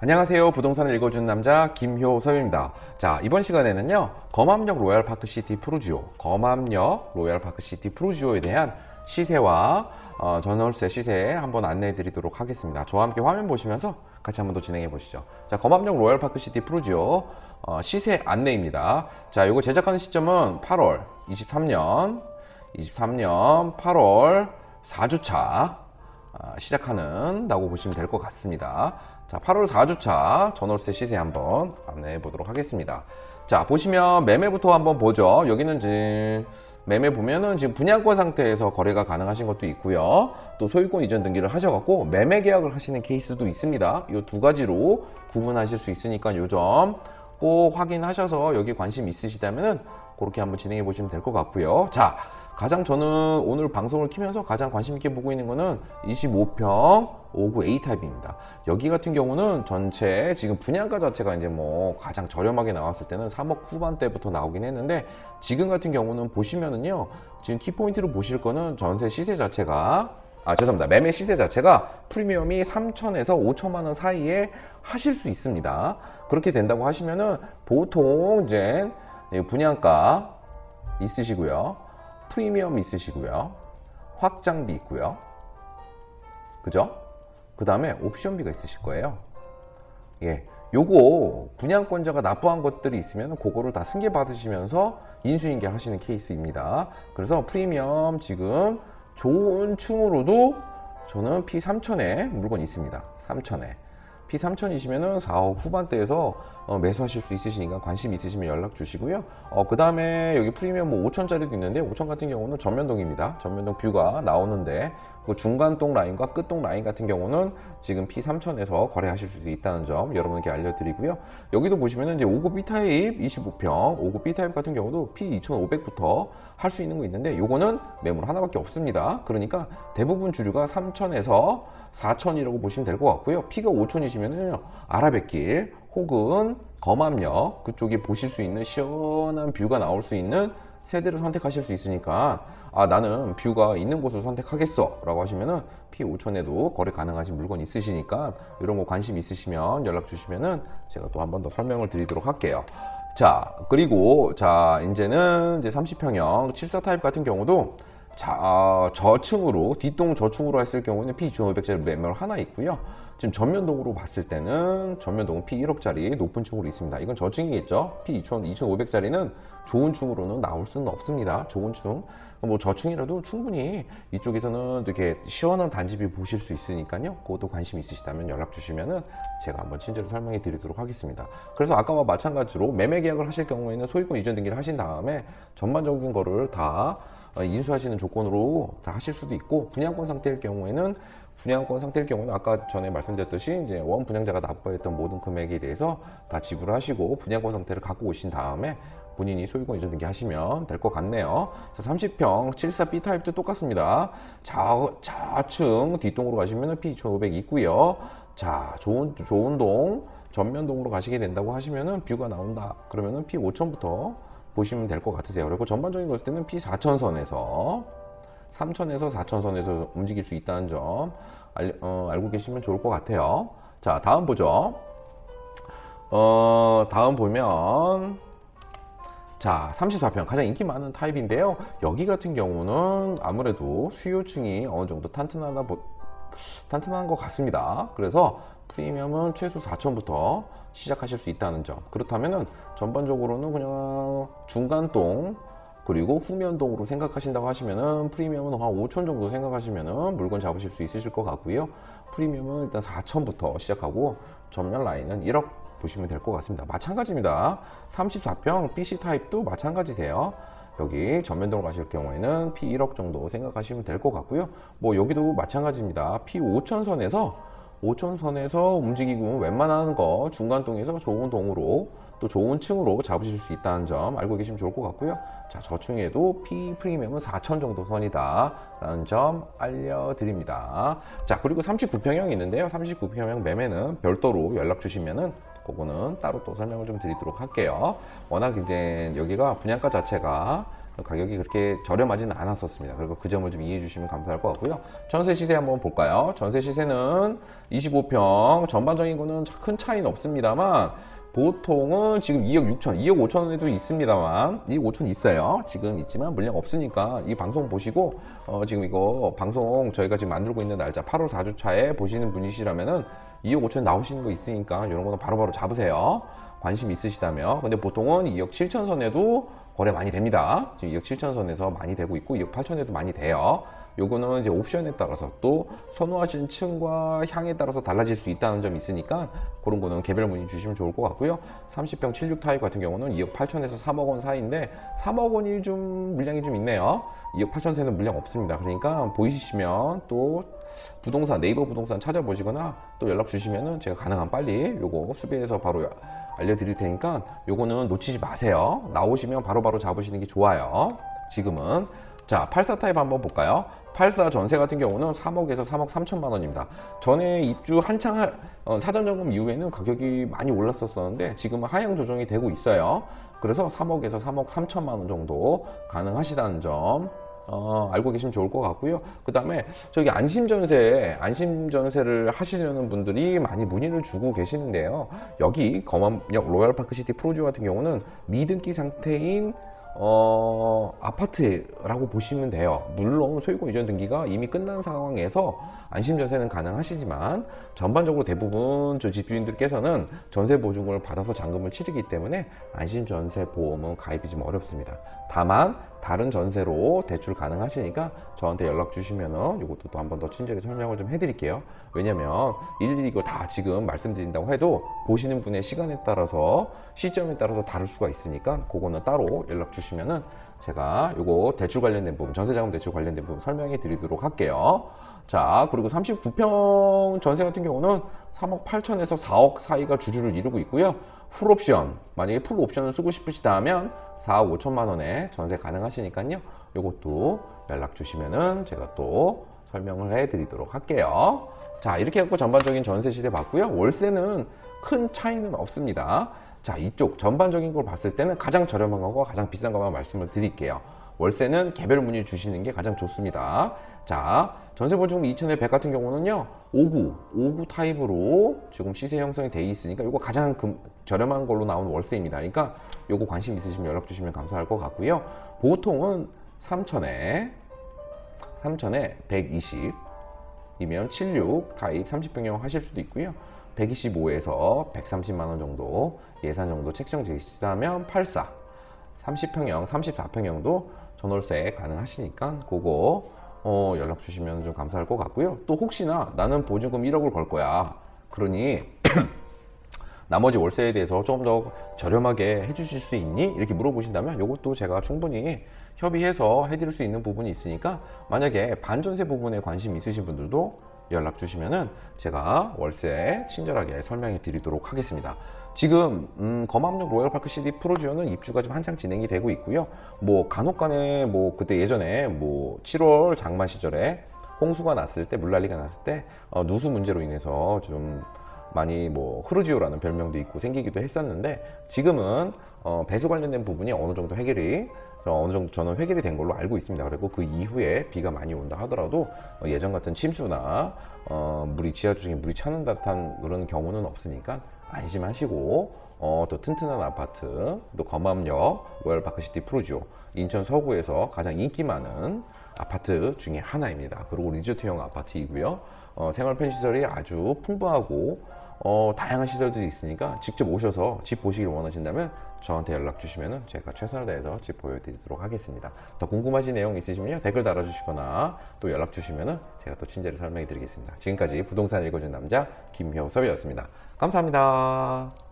안녕하세요. 부동산을 읽어주는 남자 김효섭입니다. 자, 이번 시간에는요. 검암역 로얄파크시티 프루지오, 검암역 로얄파크시티 프루지오에 대한 시세와 어, 전월세 시세 한번 안내해 드리도록 하겠습니다. 저와 함께 화면 보시면서 같이 한번 더 진행해 보시죠. 자, 검암역 로얄파크시티 프루지오 어, 시세 안내입니다. 자, 이거 제작하는 시점은 8월 23년, 23년 8월 4주차 아, 시작하는다고 보시면 될 것 같습니다. 자, 8월 4주차 전월세 시세 한번 안내해 보도록 하겠습니다. 자, 보시면 매매부터 한번 보죠. 여기는 지금 매매 보면은 지금 분양권 상태에서 거래가 가능하신 것도 있고요. 또 소유권 이전 등기를 하셔갖고 매매 계약을 하시는 케이스도 있습니다. 이 두 가지로 구분하실 수 있으니까 요 점 꼭 확인하셔서 여기 관심 있으시다면은 그렇게 한번 진행해 보시면 될 것 같고요. 자, 가장 저는 오늘 방송을 키면서 가장 관심 있게 보고 있는 거는 25평 59 A 타입입니다. 여기 같은 경우는 전체 지금 분양가 자체가 이제 뭐 가장 저렴하게 나왔을 때는 3억 후반대부터 나오긴 했는데 지금 같은 경우는 보시면은요. 지금 키포인트로 보실 거는 전세 시세 자체가 아, 죄송합니다. 매매 시세 자체가 프리미엄이 3천에서 5천만 원 사이에 하실 수 있습니다. 그렇게 된다고 하시면은 보통 이제 분양가 있으시고요. 프리미엄 있으시고요. 확장비 있고요. 그죠? 그 다음에 옵션비가 있으실 거예요. 예. 요거 분양권자가 납부한 것들이 있으면 그거를 다 승계 받으시면서 인수인계 하시는 케이스입니다. 그래서 프리미엄 지금 좋은 층으로도 저는 P3000에 물건이 있습니다. 3000에. P3000이시면은 4억 후반대에서 어, 매수하실 수 있으시니까 관심 있으시면 연락 주시고요. 어, 그 다음에 여기 프리미엄 뭐 5천짜리도 있는데 5천 같은 경우는 전면동입니다. 전면동 뷰가 나오는데 그 중간동 라인과 끝동 라인 같은 경우는 지금 P3000에서 거래하실 수 있다는 점 여러분께 알려드리고요. 여기도 보시면은 이제 5급 B타입 25평, 5급 B타입 같은 경우도 P2500부터 할 수 있는 거 있는데 요거는 매물 하나밖에 없습니다. 그러니까 대부분 주류가 3000에서 4000이라고 보시면 될 것 같고요. P가 5000이시면은요. 아라뱃길 혹은 검암역 그쪽에 보실 수 있는 시원한 뷰가 나올 수 있는 세대를 선택하실 수 있으니까 아 나는 뷰가 있는 곳을 선택하겠어 라고 하시면은 P5천에도 거래 가능하신 물건 있으시니까 이런 거 관심 있으시면 연락 주시면은 제가 또 한 번 더 설명을 드리도록 할게요 자 그리고 자 이제는 이제 30평형 74 타입 같은 경우도 자, 어, 저층으로 뒷동 저층으로 했을 경우는 P2500짜리 매물 하나 있고요. 지금 전면동으로 봤을 때는 전면동 P1억짜리 높은 층으로 있습니다. 이건 저층이겠죠. P2500짜리는 좋은 층으로는 나올 수는 없습니다. 좋은 층. 뭐 저층이라도 충분히 이쪽에서는 이렇게 시원한 단집이 보실 수 있으니까요. 그것도 관심 있으시다면 연락 주시면은 제가 한번 친절히 설명해 드리도록 하겠습니다. 그래서 아까와 마찬가지로 매매 계약을 하실 경우에는 소유권 이전 등기를 하신 다음에 전반적인 거를 다 어, 인수하시는 조건으로 다 하실 수도 있고 분양권 상태일 경우에는 분양권 상태일 경우는 아까 전에 말씀드렸듯이 이제 원 분양자가 납부했던 모든 금액에 대해서 다 지불하시고 분양권 상태를 갖고 오신 다음에 본인이 소유권 이전 등기 하시면 될 것 같네요. 30평 74B 타입도 똑같습니다. 좌, 좌측 뒷동으로 가시면 P2500 있고요. 자, 좋은 좋은 동 전면동으로 가시게 된다고 하시면은 뷰가 나온다. 그러면은 P5000부터 보시면 될 것 같으세요. 그리고 전반적인 거 봤을 때는 P4000선에서 3000에서 4000선에서 움직일 수 있다는 점 알, 어, 알고 계시면 좋을 것 같아요. 자, 다음 보죠. 어, 다음 보면 자, 34평 가장 인기 많은 타입인데요. 여기 같은 경우는 아무래도 수요층이 어느 정도 탄탄하다 보, 탄탄한 것 같습니다. 그래서 프리미엄은 최소 4천부터 시작하실 수 있다는 점. 그렇다면은 전반적으로는 그냥 중간동 그리고 후면동으로 생각하신다고 하시면은 프리미엄은 한 5천 정도 생각하시면은 물건 잡으실 수 있으실 것 같고요. 프리미엄은 일단 4천부터 시작하고 전면 라인은 1억 보시면 될 것 같습니다. 마찬가지입니다. 34평 BC 타입도 마찬가지세요. 여기 전면동으로 가실 경우에는 P 1억 정도 생각하시면 될 것 같고요. 뭐 여기도 마찬가지입니다. P 5천 선에서 5천 선에서 움직이고 웬만한 거 중간 동에서 좋은 동으로 또 좋은 층으로 잡으실 수 있다는 점 알고 계시면 좋을 것 같고요. 자, 저층에도 P 프리미엄은 4천 정도 선이다. 라는 점 알려드립니다. 자, 그리고 39평형이 있는데요. 39평형 매매는 별도로 연락 주시면은 그거는 따로 또 설명을 좀 드리도록 할게요. 워낙 이제 여기가 분양가 자체가 가격이 그렇게 저렴하지는 않았었습니다. 그리고 그 점을 좀 이해해 주시면 감사할 것 같고요. 전세 시세 한번 볼까요? 전세 시세는 25평 전반적인 거는 큰 차이는 없습니다만 보통은 지금 2억 6천, 2억 5천에도 있습니다만 2억 5천 있어요. 지금 있지만 물량 없으니까 이 방송 보시고 어, 지금 이거 방송 저희가 지금 만들고 있는 날짜 8월 4주차에 보시는 분이시라면은 2억 5천 나오시는 거 있으니까 이런 거는 바로바로 잡으세요. 관심 있으시다면. 근데 보통은 2억 7천 선에도 거래 많이 됩니다. 지금 2억 7천 선에서 많이 되고 있고 2억 8천에도 많이 돼요. 요거는 이제 옵션에 따라서 또 선호하시는 층과 향에 따라서 달라질 수 있다는 점이 있으니까 그런 거는 개별 문의 주시면 좋을 것 같고요. 30평 76 타입 같은 경우는 2억 8천에서 3억 원 사이인데 3억 원이 좀 물량이 좀 있네요. 2억 8천 세는 물량 없습니다. 그러니까 보이시면 또 부동산 네이버 부동산 찾아보시거나 또 연락 주시면은 제가 가능한 빨리 요거 수배해서 바로 알려드릴 테니까 요거는 놓치지 마세요. 나오시면 바로바로 잡으시는 게 좋아요. 지금은 자, 84 타입 한번 볼까요? 84 전세 같은 경우는 3억에서 3억 3천만 원입니다. 전에 입주 한창 하- 어, 사전 점검 이후에는 가격이 많이 올랐었었는데 지금은 하향 조정이 되고 있어요. 그래서 3억에서 3억 3천만 원 정도 가능하시다는 점 어, 알고 계시면 좋을 것 같고요. 그 다음에 저기 안심전세, 안심전세를 하시려는 분들이 많이 문의를 주고 계시는데요. 여기 검암역 로얄파크시티 프로지오 같은 경우는 미등기 상태인 어, 아파트라고 보시면 돼요. 물론 소유권 이전 등기가 이미 끝난 상황에서 안심전세는 가능하시지만 전반적으로 대부분 저 집주인들께서는 전세 보증금을 받아서 잔금을 치르기 때문에 안심전세 보험은 가입이 좀 어렵습니다. 다만 다른 전세로 대출 가능하시니까 저한테 연락 주시면은 이것도 또 한 번 더 친절히 설명을 좀 해드릴게요. 왜냐면 일일이 이거 다 지금 말씀드린다고 해도 보시는 분의 시간에 따라서 시점에 따라서 다를 수가 있으니까 그거는 따로 연락 주시면은 제가 요거 대출 관련된 부분, 전세자금 대출 관련된 부분 설명해 드리도록 할게요. 자, 그리고 39평 전세 같은 경우는 3억 8천에서 4억 사이가 주류를 이루고 있고요. 풀 옵션, 만약에 풀 옵션을 쓰고 싶으시다 하면 4억 5천만 원에 전세 가능하시니까요. 요것도 연락 주시면은 제가 또 설명을 해 드리도록 할게요. 자, 이렇게 해갖고 전반적인 전세 시대 봤고요. 월세는 큰 차이는 없습니다. 자, 이쪽 전반적인 걸 봤을 때는 가장 저렴한 거와 가장 비싼 것만 말씀을 드릴게요. 월세는 개별 문의 주시는 게 가장 좋습니다. 자, 전세 보증금 2,000에 100 같은 경우는요, 59, 59 타입으로 지금 시세 형성이 돼 있으니까 이거 가장 금- 저렴한 걸로 나오는 월세입니다. 그러니까 요거 관심 있으시면 연락 주시면 감사할 것 같고요. 보통은 3,000에 3,000에 120 이면 76 타입 30평형 하실 수도 있고요. 125에서 130만 원 정도 예산 정도 책정 되시다면 84 30평형, 34평형도 전월세 가능하시니까 그거 어, 연락 주시면 좀 감사할 것 같고요. 또 혹시나 나는 보증금 1억을 걸 거야. 그러니 나머지 월세에 대해서 조금 더 저렴하게 해주실 수 있니? 이렇게 물어보신다면 이것도 제가 충분히 협의해서 해드릴 수 있는 부분이 있으니까 만약에 반전세 부분에 관심 있으신 분들도 연락 주시면은 제가 월세 친절하게 설명해 드리도록 하겠습니다. 지금 음, 검암역 로얄파크 시티 프로지오는 입주가 좀 한창 진행이 되고 있고요. 뭐 간혹간에 뭐 그때 예전에 뭐 7월 장마 시절에 홍수가 났을 때 물난리가 났을 때 어, 누수 문제로 인해서 좀 많이 뭐 흐르지오라는 별명도 있고 생기기도 했었는데 지금은 어, 배수 관련된 부분이 어느 정도 해결이 어, 어느 정도 저는 해결이 된 걸로 알고 있습니다. 그리고 그 이후에 비가 많이 온다 하더라도 어, 예전 같은 침수나 어, 물이 지하 주층에 물이 차는 듯한 그런 경우는 없으니까 안심하시고 어, 또 튼튼한 아파트 또 검암역 로얄파크시티 프루지오 인천 서구에서 가장 인기 많은 아파트 중에 하나입니다. 그리고 리조트형 아파트이고요. 어, 생활 편시설이 아주 풍부하고 어, 다양한 시설들이 있으니까 직접 오셔서 집 보시길 원하신다면 저한테 연락 주시면 제가 최선을 다해서 집 보여드리도록 하겠습니다. 더 궁금하신 내용 있으시면요 댓글 달아주시거나 또 연락 주시면 제가 또 친절히 설명해 드리겠습니다. 지금까지 부동산 읽어준 남자 김효섭이었습니다. 감사합니다.